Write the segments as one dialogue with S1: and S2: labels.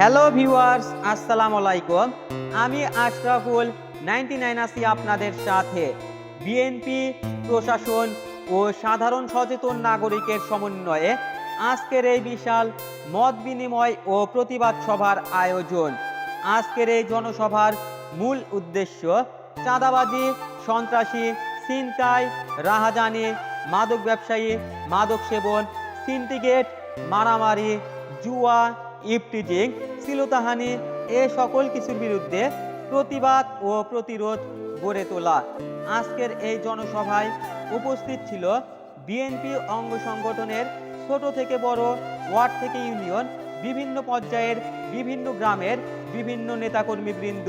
S1: Hello viewers আসসালামু আলাইকুম আমি আশরাফুল নাইনটি নাইন আছি আপনাদের সাথে। বিএনপি প্রশাসন ও সাধারণ সচেতন নাগরিকের সমন্বয়ে আজকের এই বিশাল মত বিনিময় ও প্রতিবাদ সভার আয়োজন। আজকের এই জনসভার মূল উদ্দেশ্য চাঁদাবাজি, সন্ত্রাসী, ছিনতাই, রাহাজানি, মাদক ব্যবসায়ী, মাদক সেবন, সিন্ডিকেট, মারামারি, জুয়া ইফটিজিং সিলতাহানি এ সকল কিছুর বিরুদ্ধে প্রতিবাদ ও প্রতিরোধ গড়ে তোলা। আজকের এই জনসভায় উপস্থিত ছিল বিএনপি অঙ্গ সংগঠনের ছোট থেকে বড়, ওয়ার্ড থেকে ইউনিয়ন, বিভিন্ন পর্যায়ের, বিভিন্ন গ্রামের, বিভিন্ন নেতাকর্মীবৃন্দ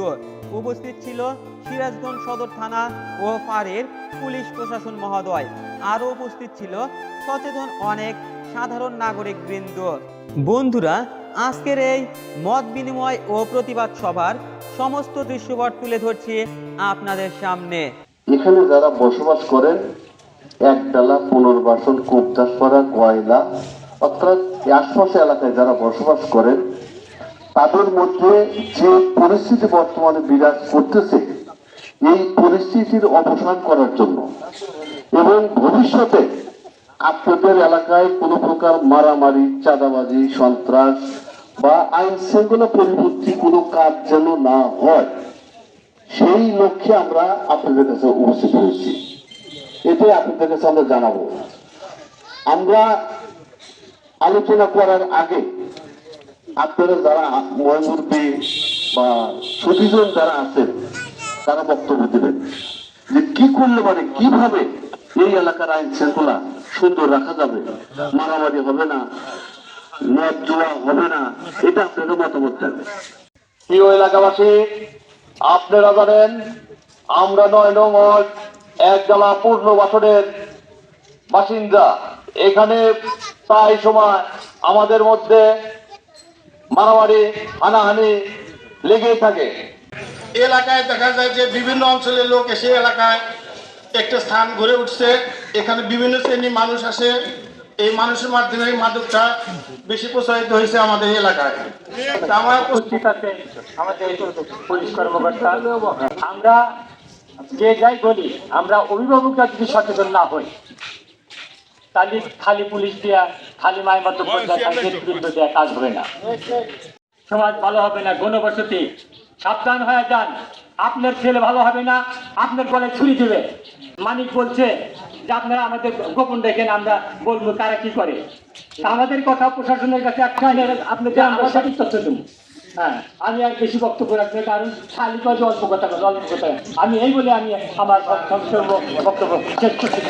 S1: উপস্থিত ছিল সিরাজগঞ্জ সদর থানা ও ফাঁড়ির পুলিশ প্রশাসন মহোদয়। আরও উপস্থিত ছিল সচেতন অনেক সাধারণ নাগরিক বৃন্দ। বন্ধুরা আজকের এই মত বিনিময় ও প্রতিবাদ সভার সমস্ত দৃশ্যপট তুলে ধরছি আপনাদের সামনে।
S2: এখানে যারা বসবাস করেন একডালা পুনর্বাসন কোপচাষপাড়া কয়লা, অর্থাৎ আশপাশে এলাকায় যারা বসবাস করেন, তাদের মধ্যে যে পরিস্থিতি বর্তমানে বিরাজ করতেছে, এই পরিস্থিতির অবসান করার জন্য। এবং ভবিষ্যতে আপনাদের এলাকায় কোনো প্রকার মারামারি, চাঁদাবাজি, সন্ত্রাস বা আইন শৃঙ্খলা পরিবর্তী কোনো কাজ যেন না হয়, সেই লক্ষ্যে আমরা আপনাদের কাছে উপস্থিত হয়েছি। এটাই আপনাদের কাছে আমরা জানাব। আমরা আলোচনা করার আগে আপনারা যারা ময়মুরবি বা সুদীজন যারা আছেন, তারা বক্তব্য দেবেন যে কি করলে মানে কীভাবে এই এলাকার আইন শৃঙ্খলা সুন্দর রাখা যাবে? মারামারি হবে না, মদ হবে না এটা আপনাদের মতামত দেবে প্রিয় এলাকাবাসী, আপনারা জানেন, আমরা নয় নম্বর এক জেলা পূর্ণ বছরের বাসিন্দা। এখানে প্রায় সময় আমাদের মধ্যে মারামারি, হানাহানি লেগেই থাকে।
S3: এলাকায় দেখা যায় যে বিভিন্ন অঞ্চলের লোক এসে এলাকায় একটা স্থান গড়ে উঠছে। এখানে বিভিন্ন শ্রেণির মানুষ আসে। এই মানুষের মাধ্যমে এই মাদকটা বেশি প্রসারিত হয়েছে আমাদের এলাকায়। আমার
S4: উপস্থিত আছে। আমাদের পুলিশ কর্মকর্তা। আমরা যে যাই বলি, আমরা অভিভাবকরা যদি সচেতন না হই, তাহলে খালি পুলিশ দেয়া, খালি মায় মতো দেওয়া কাজ হবে না। সমাজ ভালো হবে না, গণবসতি সাবধান হয়ে যান। আপনার ছেলে ভালো হবে না, আপনার গলে ছুরি দেবে। মানিক বলছে যে, আপনারা আমাদের গোপন দেখেন আমরা বলব কারা কি করে। আমাদের কথা প্রশাসনের কাছে একটা সঠিক তথ্য দেবো। হ্যাঁ আমি আর বেশি বক্তব্য রাখব কারণ খালি কাজে অল্প কথা অল্প কথা। আমি এই বলে আমি আমার বক্তব্য শেষ করছি।